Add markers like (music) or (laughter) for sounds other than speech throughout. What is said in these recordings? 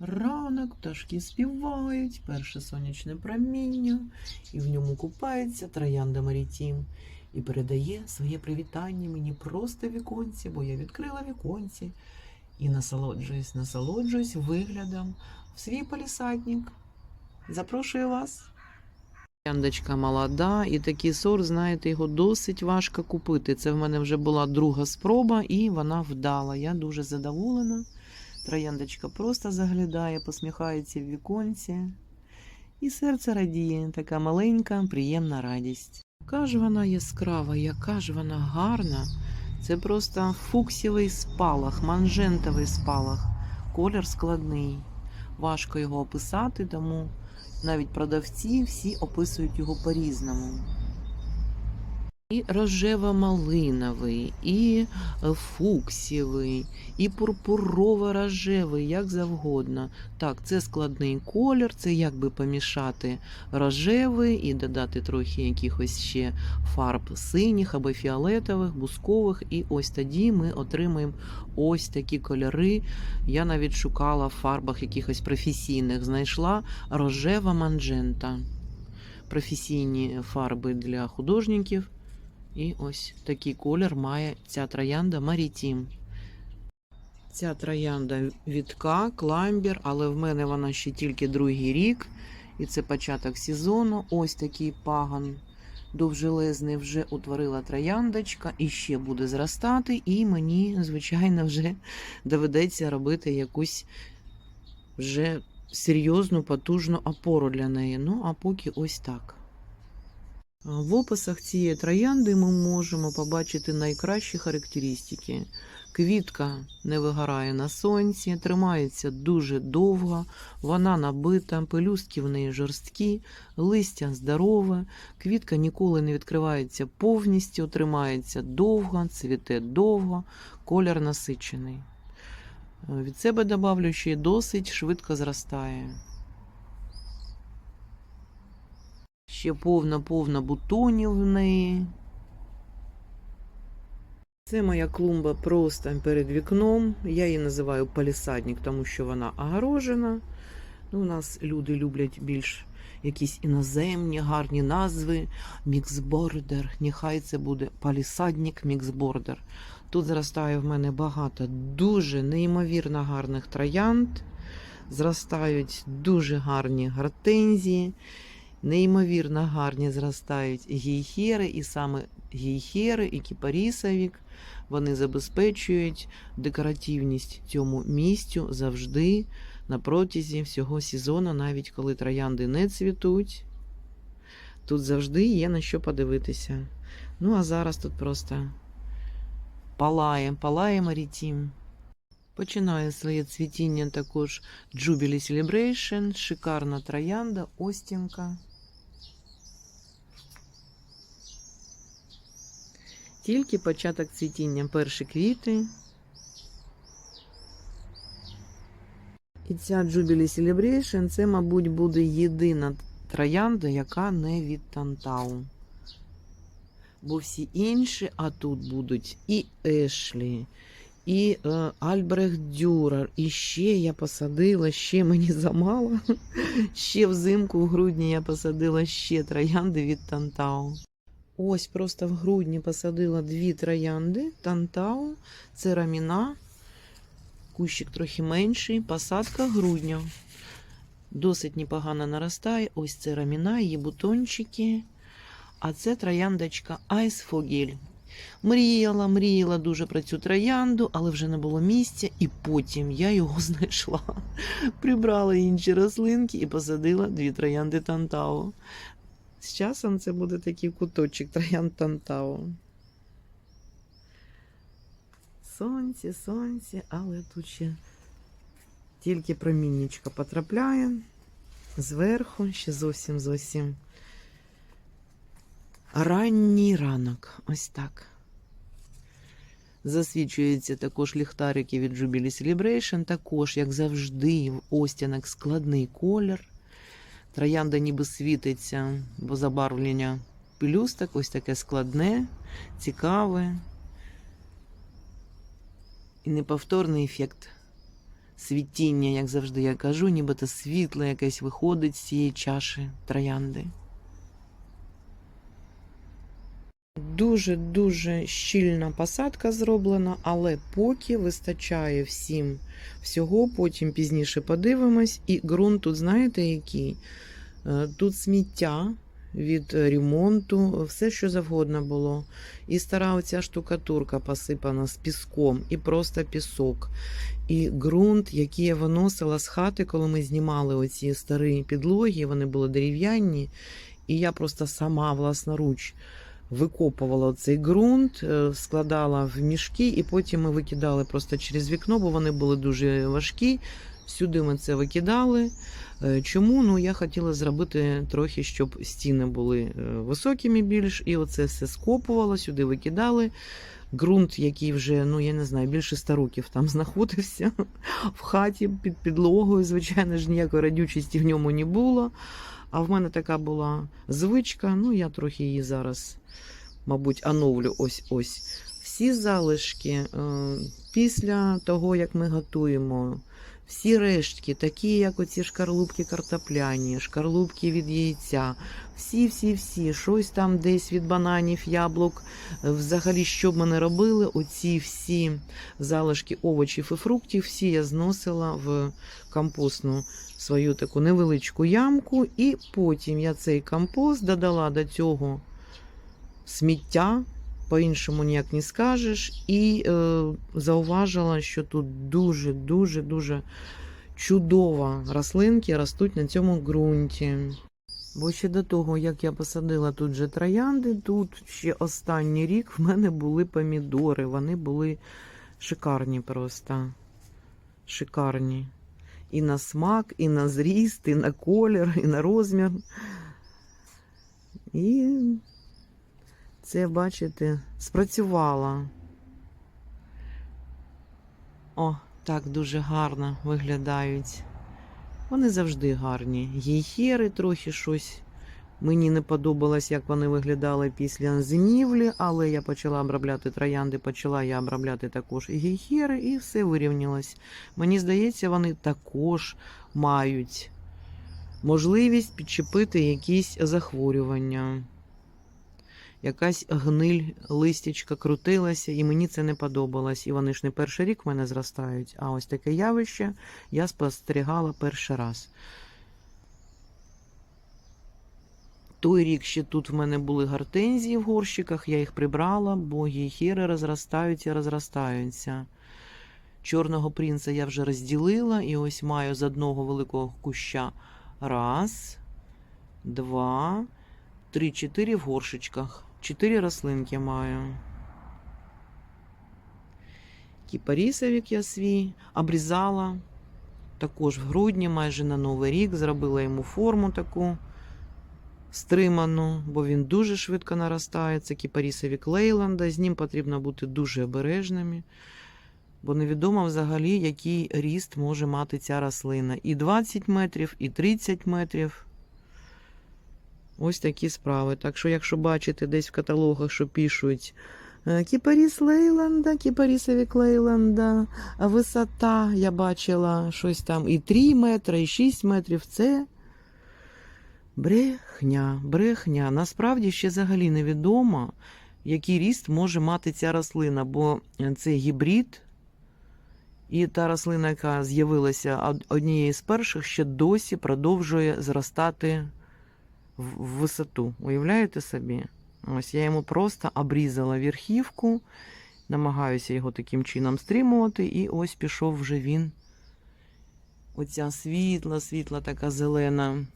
Ранок, пташки співають, перше сонячне проміння, і в ньому купається троянда Марітім і передає своє привітання мені просто віконці, бо я відкрила віконці і насолоджуюсь, насолоджуюсь виглядом в свій палісадник. Запрошую вас. Трояндочка молода, і такий сорт, знаєте, його досить важко купити. Це в мене вже була друга спроба, і вона вдала. Я дуже задоволена. Трояндочка просто заглядає, посміхається в віконці. І серце радіє, така маленька, приємна радість. Яка ж вона яскрава, яка ж вона гарна. Це просто фуксівий спалах, манжентовий спалах. Колір складний. Важко його описати, тому навіть продавці всі описують його по-різному. І рожево-малиновий, і е, фуксівий, і пурпурово-рожевий, як завгодно. Так, це складний колір, це як би помішати рожевий і додати трохи якихось ще фарб синіх або фіолетових, бускових. І ось тоді ми отримаємо ось такі кольори. Я навіть шукала в фарбах якихось професійних, знайшла рожева манжента. Професійні фарби для художників. І ось такий колір має ця троянда Марітім. Ця троянда відка, кламбір, але в мене вона ще тільки другий рік. І це початок сезону. Ось такий паган довжелезний вже утворила трояндочка і ще буде зростати. І мені, звичайно, вже доведеться робити якусь вже серйозну, потужну опору для неї. Ну, а поки ось так. В описах цієї троянди ми можемо побачити найкращі характеристики. Квітка не вигорає на сонці, тримається дуже довго, вона набита, пелюстки в неї жорсткі, листя здорове, квітка ніколи не відкривається повністю, тримається довго, цвіте довго, колір насичений. Від себе добавлю, що досить швидко зростає. Ще повна-повна бутонів в неї. Це моя клумба просто перед вікном. Я її називаю палісадник, тому що вона огорожена. Ну, у нас люди люблять більш якісь іноземні, гарні назви. Міксбордер. Нехай це буде палісадник міксбордер. Тут зростає в мене багато дуже неймовірно гарних троянд. Зростають дуже гарні гортензії. Неймовірно гарні зростають гейхери, і саме гейхери і кіпарісовік, вони забезпечують декоративність цьому місцю завжди на протязі всього сезону, навіть коли троянди не цвітуть. Тут завжди є на що подивитися. Ну, а зараз тут просто палає, палає Марітім. Починає своє цвітіння також Jubilee Celebration, шикарна троянда, Остінка. Тільки початок цвітіння перші квіти. І ця Jubilee Celebration це, мабуть, буде єдина троянда, яка не від Тантау. Бо всі інші, а тут будуть і Ешлі, і е, Альбрехт Дюрер. І ще я посадила, ще мені замало. (laughs) Ще взимку, в грудні я посадила ще троянди від Тантау. Ось просто в грудні посадила дві троянди Тантау. Це раміна. Кущик трохи менший, посадка грудня. Досить непогано наростає. Ось це раміна, її бутончики. А це трояндочка Айсфогель. Мріяла, мріяла дуже про цю троянду, але вже не було місця, і потім я його (laughs) знайшла. Прибрала інші рослинки і посадила дві троянди Тантау. З часом це буде такий куточок троянд Тантау. Сонце, сонце, але тут ще тільки проміннячка потрапляє. Зверху ще зовсім зовсім ранній ранок. Ось так. Засвічуються також ліхтарики від Jubilee Celebration. Також, як завжди, в остінок складний колір. Троянда ніби світиться, бо забарвлення пелюсток ось таке складне, цікаве і неповторний ефект світіння, як завжди я кажу, нібито світло якесь виходить з цієї чаші троянди. Дуже-дуже щільна посадка зроблена, але поки вистачає всім всього, потім пізніше подивимось. І ґрунт тут, знаєте, який? Е, Тут сміття від ремонту, все, що завгодно було. І стара оця штукатурка посипана з піском, і просто пісок. І ґрунт, який я виносила з хати, коли ми знімали оці старі підлоги, вони були дерев'яні, і я просто сама власноруч викопувала цей ґрунт, е, складала в мішки, і потім ми викидали просто через вікно, бо вони були дуже важкі. Сюди ми це викидали. Е, Чому? Ну, я хотіла зробити трохи, щоб стіни були е, високими більш, і оце все скопувала, сюди викидали. Ґрунт, який вже, ну я не знаю, більше 100 років там (laughs) знаходився в хаті під підлогою. Звичайно ж, ніякої радючості в ньому не було. А в мене така була звичка, ну я трохи її зараз, мабуть, оновлю ось ось. Всі залишки е, після того, як ми готуємо, всі рештки, такі, як оці шкарлупки картопляні, шкарлупки від яйця, всі-всі-всі, щось там десь від бананів, яблук. Взагалі, що б ми не робили, оці всі залишки овочів і фруктів, всі я зносила в компостну свою таку невеличку ямку, і потім я цей компост додала до цього сміття, по-іншому ніяк не скажеш, і е, зауважила, що тут дуже-дуже дуже чудово рослинки ростуть на цьому ґрунті. Бо ще до того, як я посадила тут же троянди, тут ще останній рік в мене були помідори. Вони були шикарні просто. Шикарні. І на смак, і на зріст, і на колір, і на розмір. І це, бачите, спрацювало. О, так дуже гарно виглядають. Вони завжди гарні. Гейхери трохи щось. Мені не подобалось, як вони виглядали після зимівлі, але я почала обробляти троянди, почала я обробляти також і гейхери, і все вирівнялось. Мені здається, вони також мають можливість підчепити якісь захворювання. Якась гниль листячка крутилася, і мені це не подобалось. І вони ж не перший рік в мене зростають, а ось таке явище я спостерігала перший раз. Той рік ще тут в мене були гортензії в горщиках, я їх прибрала, бо гейхери розростаються і розростаються. Чорного принца я вже розділила, і ось маю з одного великого куща раз, два, три, чотири в горшечках. Чотири рослинки маю. Кіпарісовик я свій обрізала. Також в грудні, майже на Новий рік, зробила йому форму таку стриману, бо він дуже швидко наростає. Це кіпарісовик Лейланда. З ним потрібно бути дуже обережними, бо невідомо взагалі, який ріст може мати ця рослина. І 20 метрів, і 30 метрів. Ось такі справи. Так що, якщо бачите десь в каталогах, що пишуть е, Кіпаріс Лейланда, Кіпарісовик Лейланда, а висота, я бачила щось там і 3 метри, і 6 метрів. Це брехня, брехня. Насправді ще взагалі невідомо, який ріст може мати ця рослина, бо це гібрид. І та рослина, яка з'явилася однією з перших, ще досі продовжує зростати в висоту. Уявляєте собі? Ось я йому просто обрізала верхівку, намагаюся його таким чином стримувати, і ось пішов вже він. Оця світла, світла така зелена.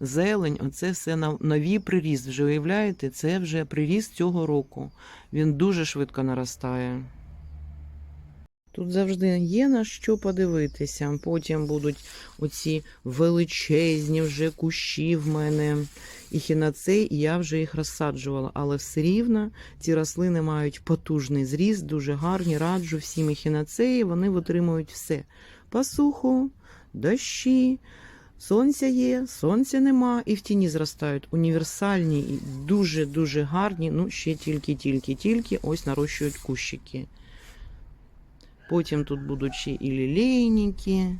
Зелень, оце все новий приріст. Вже уявляєте, це вже приріст цього року. Він дуже швидко наростає. Тут завжди є на що подивитися. Потім будуть оці величезні вже кущі в мене. І хіноцей, і я вже їх розсаджувала. Але все рівно ці рослини мають потужний зріст, дуже гарні. Раджу всім і хіноцеї, вони витримують все. Посуху, дощі, сонця є, сонця нема, і в тіні зростають. Універсальні і дуже-дуже гарні. Ну, ще тільки-тільки-тільки ось нарощують кущики. Потім тут будуть ще і лілейники,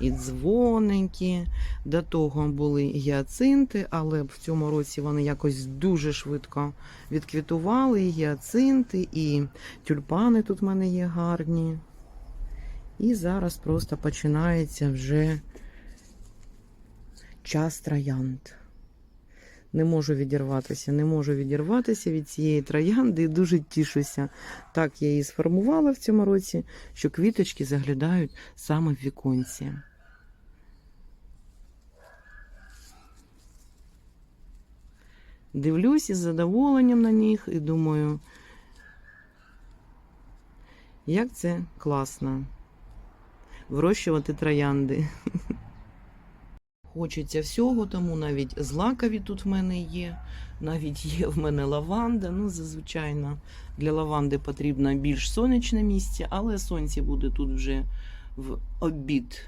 і дзвоники. До того були гіацинти, але в цьому році вони якось дуже швидко відквітували. І гіацинти, і тюльпани тут в мене є гарні. І зараз просто починається вже час троянд. Не можу відірватися, не можу відірватися від цієї троянди і дуже тішуся. Так я її сформувала в цьому році, що квіточки заглядають саме в віконці. Дивлюсь із задоволенням на них і думаю, як це класно вирощувати троянди. (laughs) Хочеться всього, тому навіть злакові тут в мене є, навіть є в мене лаванда. Ну, зазвичай для лаванди потрібно більш сонячне місце, але сонце буде тут вже в обід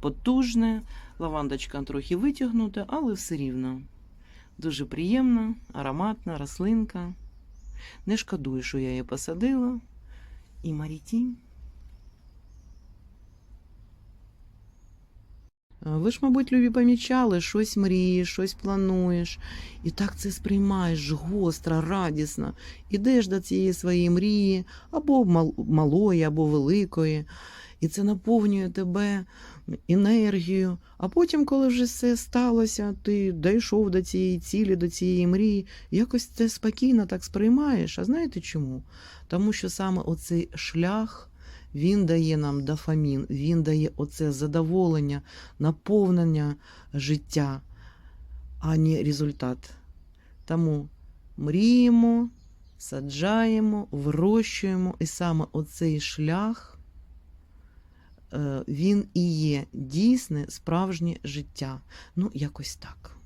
потужне. Лавандочка трохи витягнута, але все рівно. Дуже приємна, ароматна рослинка. Не шкодую, що я її посадила. І Марітім. Ви ж, мабуть, любі помічали, щось мрієш, щось плануєш, і так це сприймаєш гостро, радісно. Ідеш до цієї своєї мрії, або мал- малої, або великої, і це наповнює тебе енергією. А потім, коли вже все сталося, ти дійшов до цієї цілі, до цієї мрії, якось це спокійно так сприймаєш. А знаєте чому? Тому що саме оцей шлях. Він дає нам дофамін, він дає оце задоволення, наповнення життя, а не результат. Тому мріємо, саджаємо, вирощуємо, і саме оцей шлях е, він і є дійсне справжнє життя. Ну, якось так.